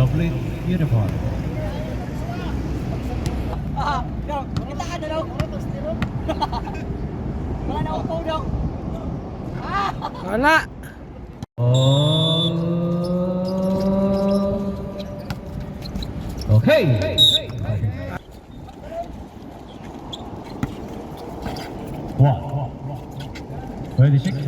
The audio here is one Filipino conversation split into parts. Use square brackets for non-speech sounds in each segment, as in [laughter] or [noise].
complete uniform. Ah, dong, kita ka na dong. Wala na upo dong. Wala. Okay. One. Twenty-six. No,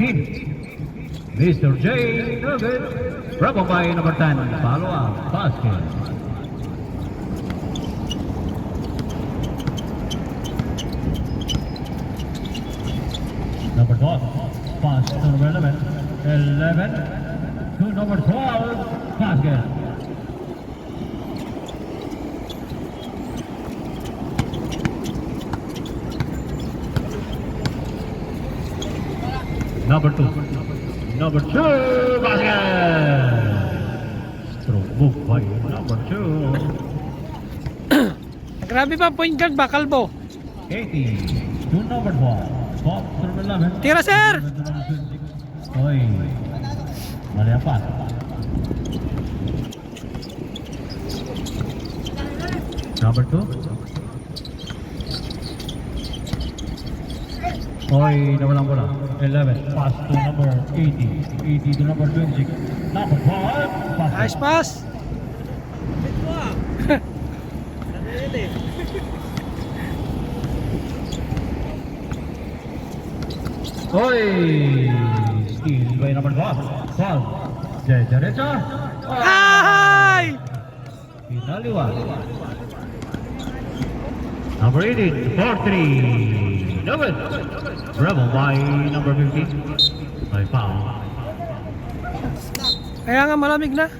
15, Mr. J. Nugget, Bravo by number 10, follow up, basket. Number 12, pass to number 11, 11 to number 12. By number 2. Grabe pa, point guard ba, kalbo? 80 to number 12. Pop to number 11. Tira, sir! Oy. Mali pass. Number 2. Oy, nawalang bola. 11. Pass to number 80. 80 to number 26. Number 12. Pass. Nice pass. Oy! Steal by number 12. 12. De derecha. Ay! Pinaliwa. Number 18, 4-3. David. Rebel by number 15. By foul. Kaya nga malamig na.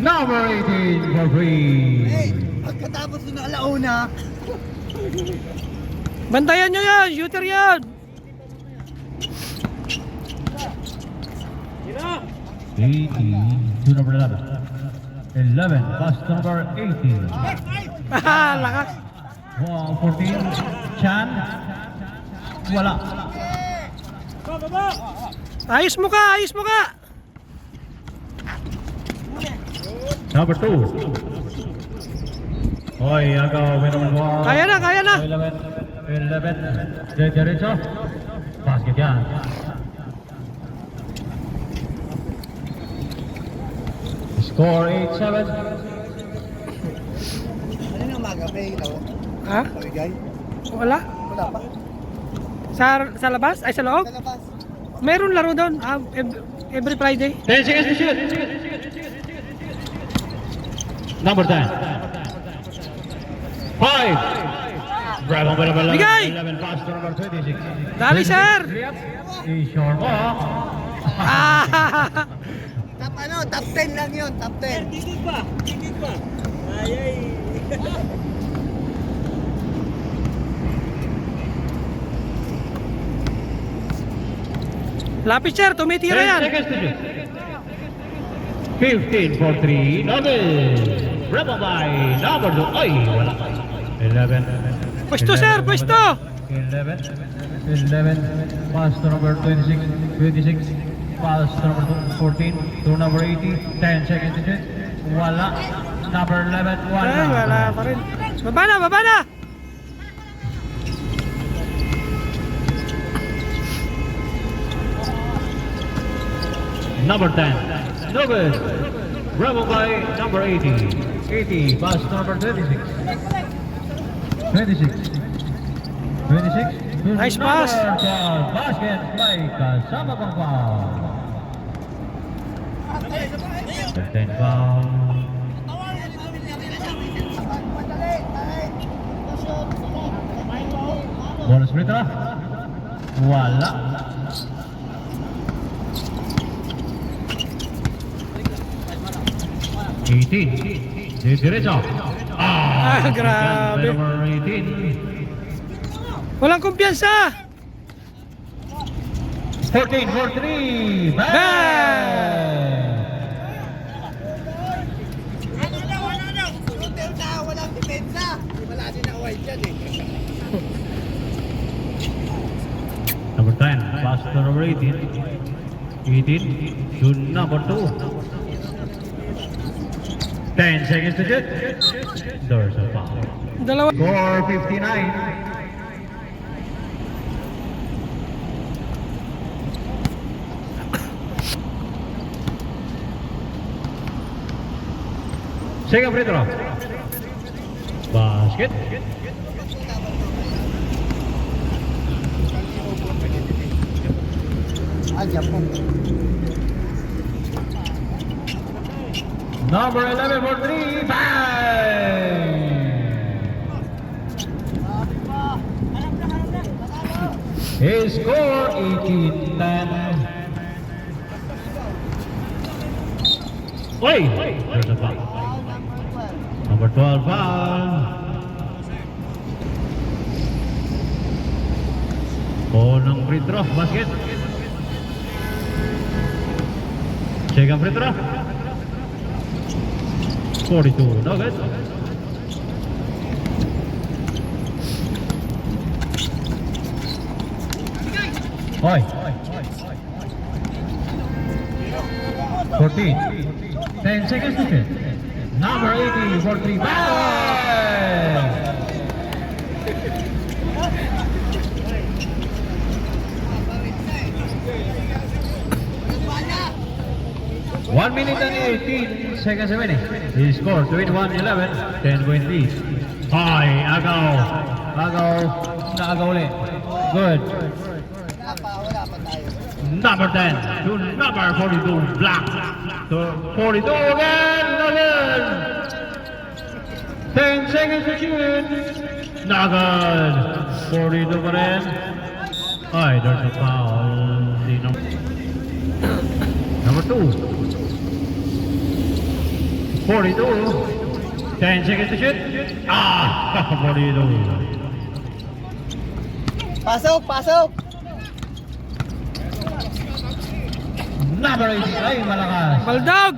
Number 18 for free. Hey, pagkatapos ng alauna, Bantayan nyo yan, shooter yan. 18 to number 11. 11, pass to number 18. Haha, lakas. Wow, 14. Chan. Wala. Ayos mo ka, ayos mo ka. Number 2. Oy, agaw, may naman. Kaya na, kaya na. 11. 11. De derecho. Basket yan. Score 8-7. ano na umaga? Ha? Pabigay? Wala? Wala pa. Sa, sa labas? Ay, sa loob? Kalabas. Meron laro doon. ev- every Friday. 10 seconds. Number 10. 5. Bravo, bravo. Bigay! 11 pass to number 26. Dali, sir! I-sure mo. Top ano, top 10 lang yun, top 10. Tigit pa, tigit pa. Ay, ay. [laughs] Lapis, sir. Tumitira 10 yan. seconds to shoot. 15 for 3. Double. Bravo by number 2. Ay, wala. 11. 11, sir, pwesto. 11. 11. Pass to number 26. 26. Pass to number 14. To number 80. 10 seconds shoot. Wala. Number 11. Wala. Ay, wala pa rin. Baba na, baba na. Number 10. No good. Bravo by number 80. 80. Pass to number 26. 26. 26. Nice pass. Basket play kasama pang foul. 10 foul. Bonus free throw. Wala. Eighteen. Diretso. Ah, grabe. Number 18. Walang kumpiyansa. 14 for 3. Bang! Ano daw, ano daw? Hotel na, walang depensa. Wala din na white yan eh. Number 10. Pass to number 18. 18 to number 2. 10 seconds to shoot. There's a foul. Dalawa. Score 59. Second free throw. Basket. Ah, Japon. Number 11 for three. Bang! His score 18 10. Wait! There's a foul. Number 12 foul. Oh, ng free throw. Basket. Second free throw. 42. No good. Hoy. 14. 10 seconds to. Number 80 for three. Bang! One minute and 18 seconds remaining. He scored 21-11, 10 point lead. Hi, agaw. Agaw. Ulit. Good. Wala pa, wala pa tayo. Number 10 to number 42, Black. To 42 again, again. 10 seconds to shoot. Not good. 42 pa rin. Ay, there's a foul. Number 2. 42. 10 seconds to shoot. Ah, [laughs] 42. Pasok, pasok! Number 80. Ay, malakas. Baldog.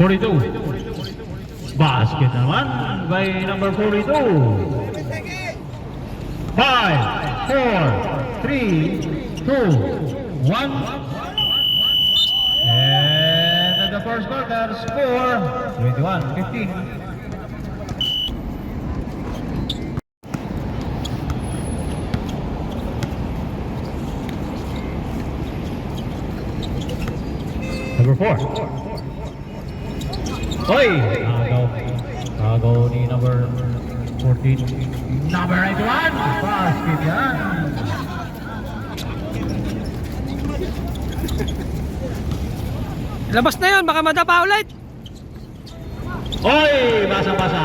42. Basket naman by number 42. 5, 4, 3, 2, 1. Quarter, score 21-15. Number 4. Oy! Agaw. Agaw ni number 14. Number 91! Basket yan! Labas na yun. Baka madapa ulit. Oy! Basa-basa.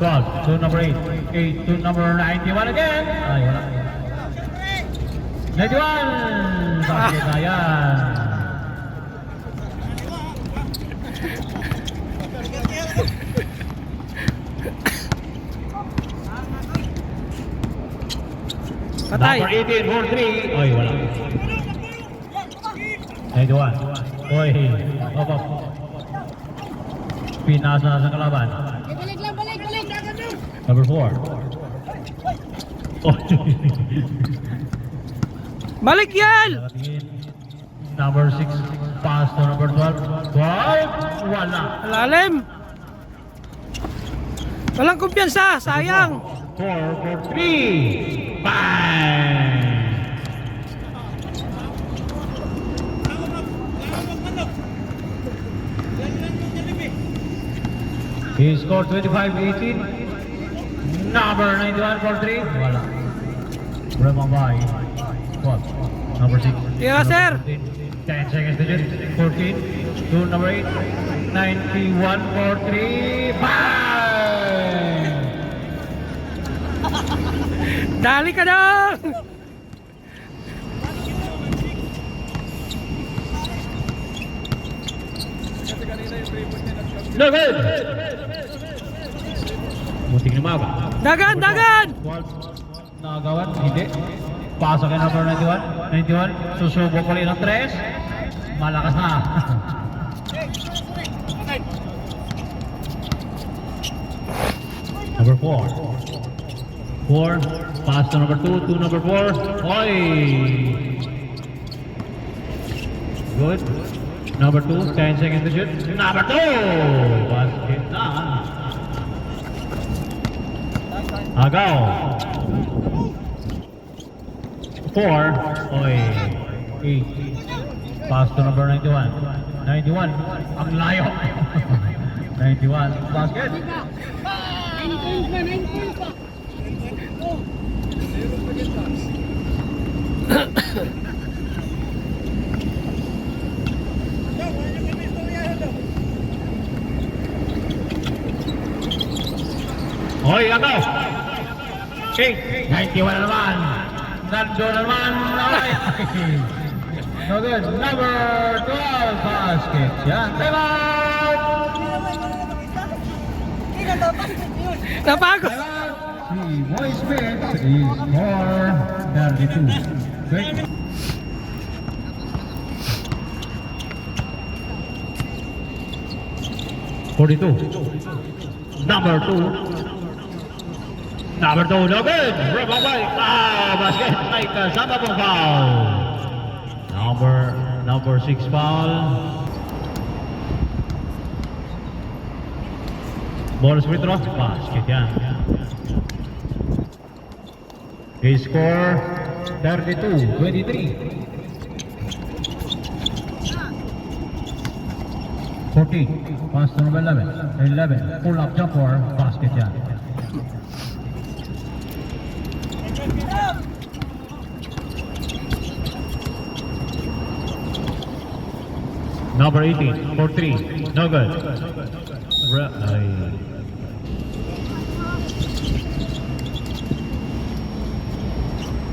12 to number 8. 8 to number 91 again. Ay, wala. 91! Basket na yan. Patay. Number 18 for 3. Oy, wala. 91. Oy, op, op. Pinasa sa kalaban. Balik lang, balik, balik! Number 4. Oy. Balik yan. Number 6. Pass to number 12. 12. Wala. Lalim. Walang kumpiyansa. Sayang. 4 for 3. Bang! He scored 25-18. Number 91 for 3. Wala. Remabay. 12. Number 6. Yeah, sir. 10 seconds to shoot. 14. To number 8. 91 for 3. Bang! [laughs] Dali ka dong. No good! Munting lumaga. Dagan, dagan! 12. Nagawan, hindi. Pasok kay number 91. 91. Susubok ulit ng 3. Malakas na. number 4. 4. Pass to number 2. 2 number 4. Oy! Good. Number 2. 10 seconds to shoot. Number 2! Basket na. Agaw. Four. Oy. Eight. Pass to number 91. 91. Ang layo. 91. Basket. Oy, agaw. Okay. 91 na naman. Nando na naman. No good. Number 12 basket. Yan. Time out! Napagod! Si Boy Smith is more 32. Great. Forty-two. Number two. Number two, no good. Rebound by ah, basket. May kasama pong foul. Number number six foul. Ball free throw. Basket yan. He score 32, 23. 14, pass to number 11. 11, pull up jumper, basket yan. Number 18, for 3, no good. Ay.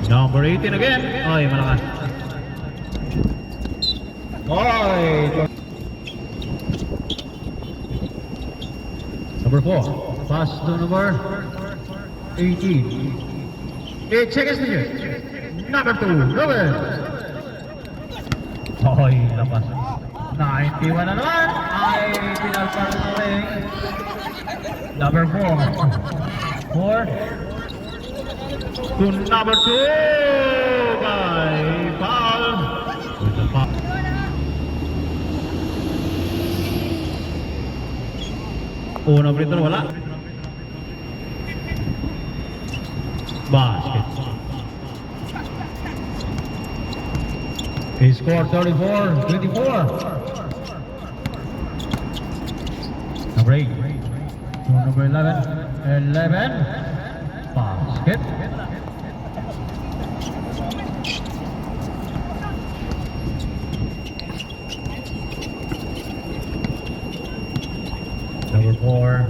Number 18 again. Ay, malakas. Oy! Number 4. Pass to number 18. 8 seconds to shoot. Number 2. Number. Oy, lapas. 91 na naman. Ay, pinalpar na rin. Number 4. 4. To number 2 by Paul. With the foul. Unang free throw, wala. Basket. He scored 34, 24. Number 8. Number 11. 11. Basket. Number 4.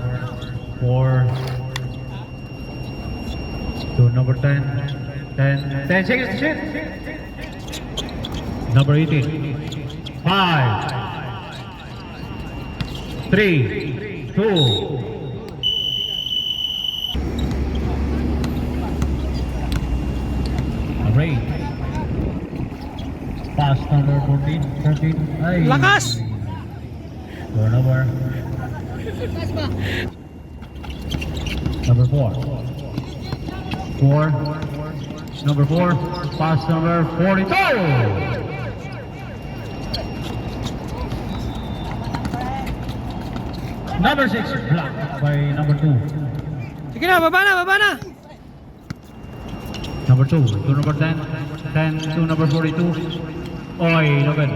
4. To number 10. 10. 10 seconds to shoot. Number 18. 5. 3. 2. Number 8. Pass number 14. 14. Ay. Lakas! Turnover. Number 4. 4. Number 4. Pass number 42. Number 6. Blocked by number 2. Sige na, baba na, baba na! Number 2 to number 10. 10 to number 42. Oy, look at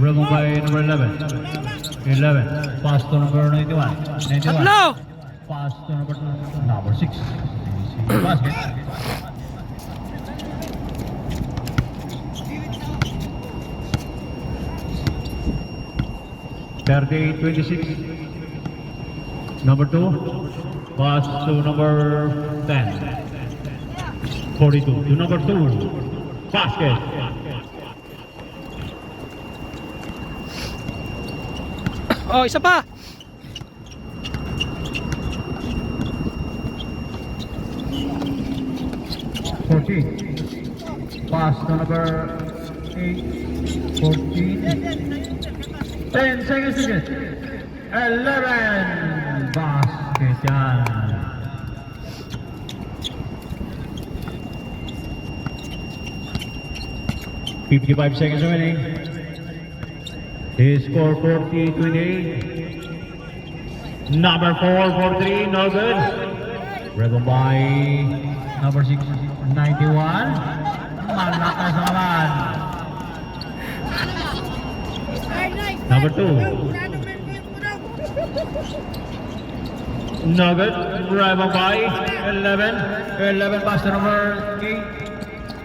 Rebound by number 11. 11. Pass to number 91. 91. Tatlo! Pass to number number 6. Basket. Thirty-eight, twenty-six. Number two, pass to number 10. 42 to number two, basket. [coughs] Oh, isa pa. Fourteen. Pass to number eight. Fourteen. Ten seconds again. Eleven. 11. Fifty-five seconds remaining. His score 40, 28. Number four, 43, no good. Rebound by number six, 91. Malakas. Number two. [laughs] Good. Rebound by 11. 11 pass number 8.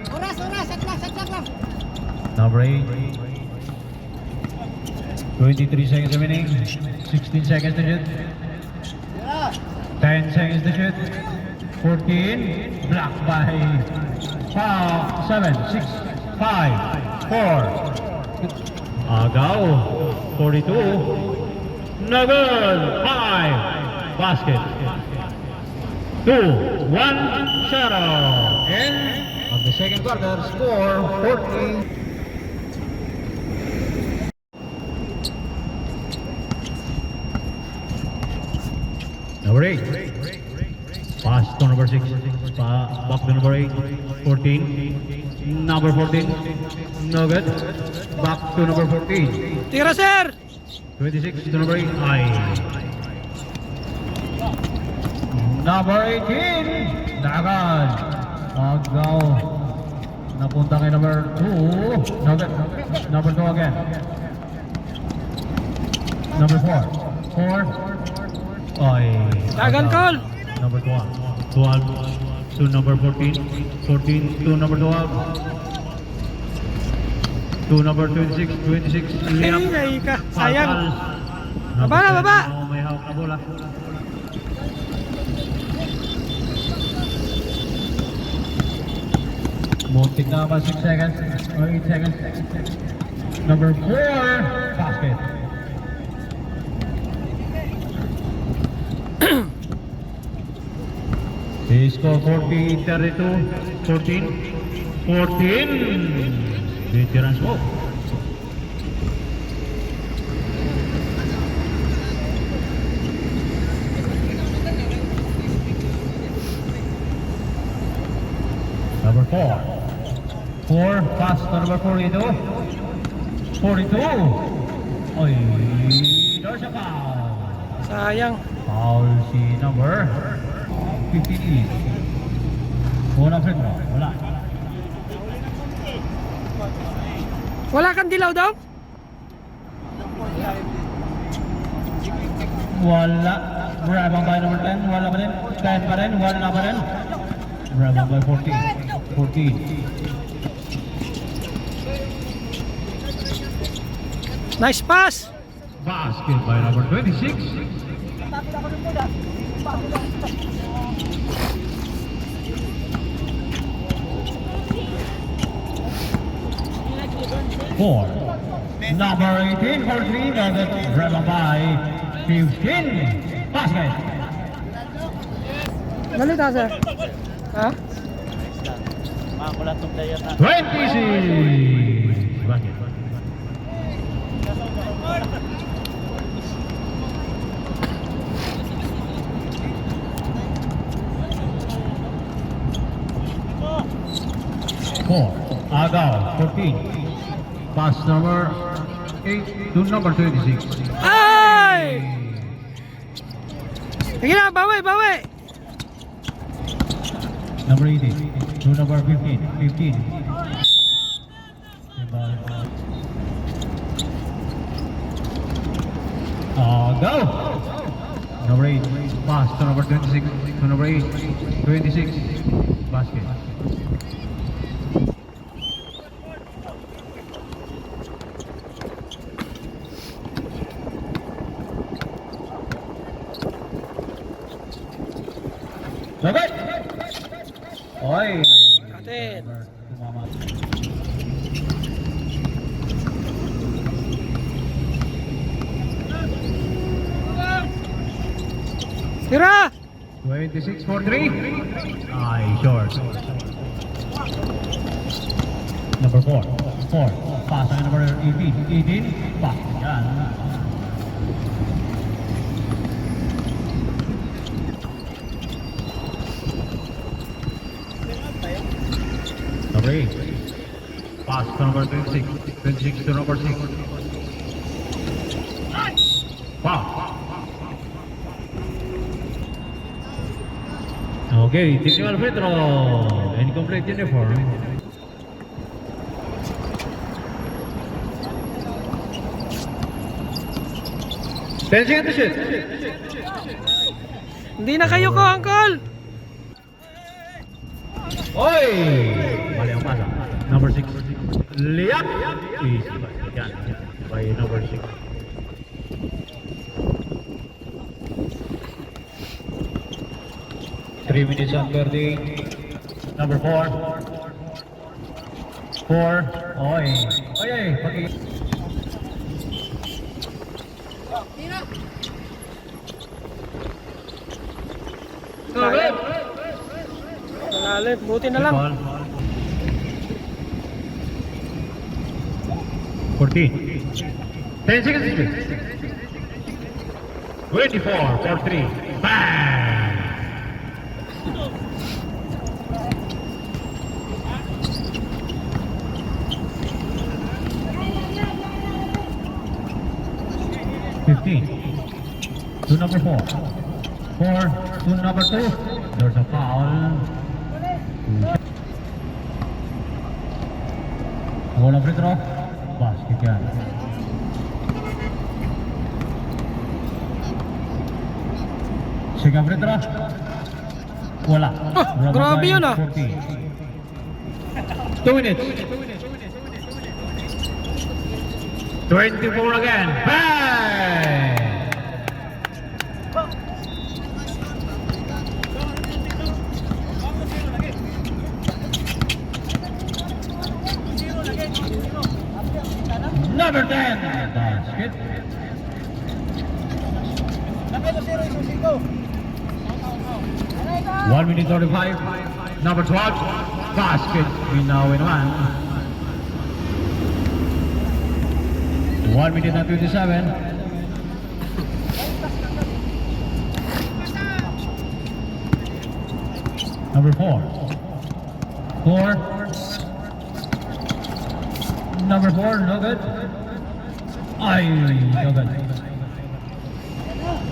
Oras, oras, saklang, saklang lang. Number 8. 23 seconds remaining. 16 seconds to shoot. Yeah. 10 seconds to shoot. 14. Blocked by foul. 7, 6, 5, 4. Agaw. 42. No good. 5. Basket. 2, 1, 0. End of the second quarter. Score 40. Number 8. Pass to number 6. Pa back to number 8. 14. Number 14. No good. Back to number 14. Tira, sir! 26 to number 8. Ay. Number 18. Dagan. Agaw. Napunta kay number 2. No good. Number 2 again. Number 4. 4. Ay. Dagan call. Number 12. 12 to number 14. 14 to number 12. To number 26. 26. Liam. Ay. Sayang. Baba baba. Oh, may hawak na bola. Muntik na ba 6 seconds or 8 seconds. Number 4, basket. He score 40, 32, 14, 14. Veteran smoke. Number four. Pass to number 42. 42. Oy, there's a foul. Sayang. Foul si number 58. Unang free throw. Wala. Wala kang dilaw daw? Wala. Rebound by number 10. Wala pa rin. 10 pa rin. Wala pa rin. Rebound by 14. 14. Nice pass! Basket by number 26. Four. Number 18 for three. Nugget rebound by 15. Basket. Galita, sir. Ha? 26. Basket. Four. Agaw, 14. Pass number 8 to number 26. Ay! Sige na, bawi, bawi! Number 18 to number 15. 15. Ah, Agaw. Number 8. Pass to number 26 to number 8. 26. Basket. Dapat! Oy! Atin. Tumama. Tira! 26 for 3. Ay, short. Number 4. 4. Pass ang number 18. 18. Pass. Yan. Number 8. Pass to number 26. 26 to number 6. Wow. Okay, free throw. Incomplete uniform. Ten seconds to shoot. Hindi na kayo ko, Uncle! Oy! Mali ang pasa. Number 6. Layup! Easy ba? Yan. By number 6. Three minutes on 38. Number 4. 4. Oy! Oy, oy! Malalim. Malalim. Buti na lang. Ball. 14. 10 seconds 24 for 3. Bang! Fifteen. To number four. Four to number two. There's a foul. Walang free throw. Basket yan. Second free throw. Wala. Ah, Rubber grabe yun ah. 14. Two minutes. 24 again. Bang! Number 10. Basket. One minute 35. Number 12. Basket. Ginawa in One One minute and 57. Number four. Four. Number four, no good. Ay, no good.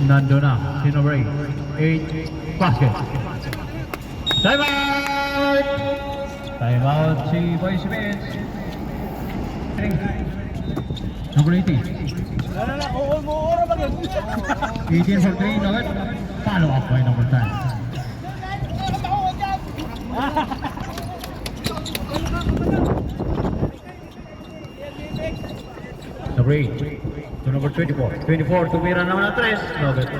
Nando na. Si number eight. Eight. Basket. Time out! Time out si Boy Smith. Number 18. 18 for 3, no good. Follow up by number 10. [laughs] Number 8 to number 24. 24 tumira naman ng 3. No good.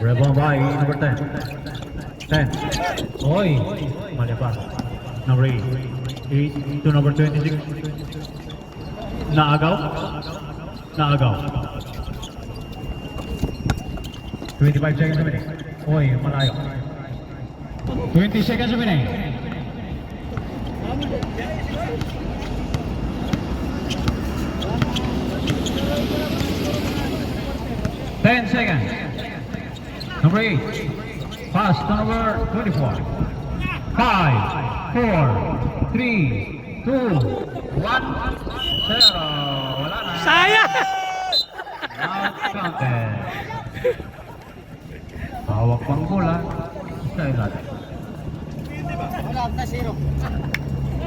Rebound by number 10. 10. Oy! Mali pa. Number 8. 8 to number 26. Naagaw? Naagaw. 25 seconds remaining. Oy, malayo. 20 seconds remaining. Ten seconds. Number eight. Pass to number 24. Five, four, three, two, one, zero. Wala na. Sayang! Out counted. Hawak pang bola. Sa ilalim. Wala na zero.